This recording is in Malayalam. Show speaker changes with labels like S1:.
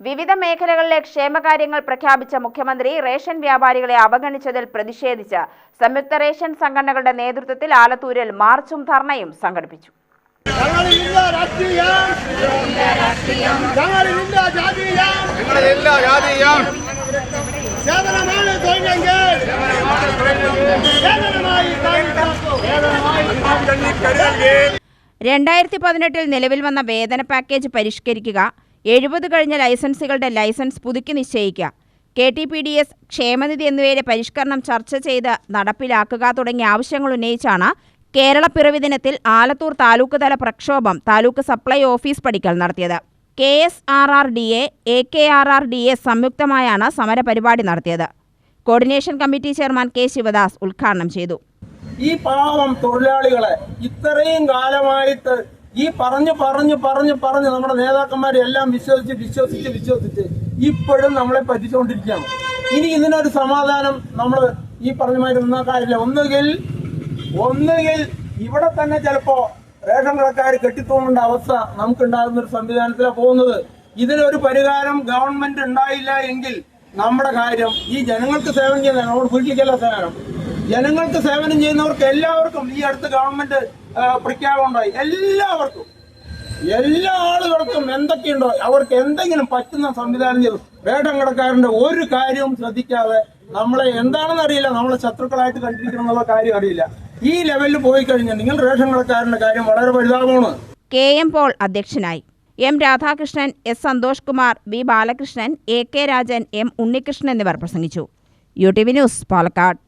S1: വിവിധ മേഖലകളിലെ ക്ഷേമകാര്യങ്ങൾ പ്രഖ്യാപിച്ച മുഖ്യമന്ത്രി റേഷൻ വ്യാപാരികളെ അവഗണിച്ചതിൽ പ്രതിഷേധിച്ച് സംയുക്ത റേഷൻ സംഘടനകളുടെ നേതൃത്വത്തിൽ ആലത്തൂരിൽ മാർച്ചും ധർണയും സംഘടിപ്പിച്ചു.
S2: സേവനമാണ് തൊഴിലെങ്കിൽ സേവനമായി
S1: രണ്ടായിരത്തി പതിനെട്ടിൽ നിലവിൽ വന്ന വേതന പാക്കേജ് പരിഷ്കരിക്കുക എഴുപത് കഴിഞ്ഞ ലൈസൻസുകളുടെ ലൈസൻസ് പുതുക്കി നിശ്ചയിക്കുക. K T P D S ക്ഷേമനിധി എന്നിവയുടെ പരിഷ്കരണം ചർച്ച ചെയ്ത് നടപ്പിലാക്കുക തുടങ്ങിയ ആവശ്യങ്ങൾ ഉന്നയിച്ചാണ് കേരള പിറവി ദിനത്തിൽ ആലത്തൂർ താലൂക്ക് തല പ്രക്ഷോഭം താലൂക്ക് സപ്ലൈ ഓഫീസ് പടിക്കൽ നടത്തിയത്. K S R R D A K R R D A സംയുക്തമായാണ് സമരപരിപാടി നടത്തിയത്. Coordination committee chairman K Sivadas ഉദ്ഘാടനം ചെയ്തു.
S3: ഈ പാവം തൊഴിലാളികളെ ഇത്രയും കാലമായിട്ട് ഈ പറഞ്ഞു പറഞ്ഞു പറഞ്ഞു പറഞ്ഞ് നമ്മുടെ നേതാക്കന്മാരെ എല്ലാം വിശ്വസിച്ച് വിശ്വസിച്ച് വിശ്വസിച്ച് ഇപ്പോഴും നമ്മളെ പറ്റിച്ചുകൊണ്ടിരിക്കുകയാണ് ഇനി ഇതിനൊരു സമാധാനം നമ്മൾ ഈ പറഞ്ഞമാതിരി നിന്ന കാര്യമില്ല. ഒന്നുകിൽ ഒന്നുകിൽ ഇവിടെ തന്നെ ചിലപ്പോ റേഷൻ കടക്കാർ കെട്ടിത്തൂങ്ങേണ്ട അവസ്ഥ നമുക്കുണ്ടാകുന്ന ഒരു സംവിധാനത്തിലാണ് പോകുന്നത്. ഇതിനൊരു പരിഹാരം ഗവൺമെന്റ് ഉണ്ടായില്ല എങ്കിൽ നമ്മുടെ കാര്യം ഈ ജനങ്ങൾക്ക് സേവനം ചെയ്യുന്ന നമ്മുടെ വീട്ടിലേക്കല്ല സേവനം. ജനങ്ങൾക്ക് സേവനം ചെയ്യുന്നവർക്ക് എല്ലാവർക്കും ഈ അടുത്ത ഗവൺമെന്റ് പ്രഖ്യാപനം ഉണ്ടായി എല്ലാവർക്കും. എല്ലാ ആളുകൾക്കും എന്തൊക്കെയുണ്ടോ അവർക്ക് എന്തെങ്കിലും പറ്റുന്ന സംവിധാനം ചെയ്തു. വേടം കടക്കാരന്റെ ഒരു കാര്യവും ശ്രദ്ധിക്കാതെ നമ്മളെ എന്താണെന്ന് അറിയില്ല നമ്മളെ ശത്രുക്കളായിട്ട് കണ്ടിരിക്കണം എന്നുള്ള കാര്യം അറിയില്ല. ഈ ലെവലിൽ പോയി കഴിഞ്ഞാൽ നിങ്ങൾ റേഷൻ കടക്കാരന്റെ കാര്യം വളരെ വലുതാവമാണ്
S1: കെ എം പോൾ അധ്യക്ഷനായി. M Radhakrishnan S Santhosh Kumar B Balakrishnan A K Rajan M Unnikrishnan എന്നിവർ പ്രസംഗിച്ചു. U T V news Palakkad.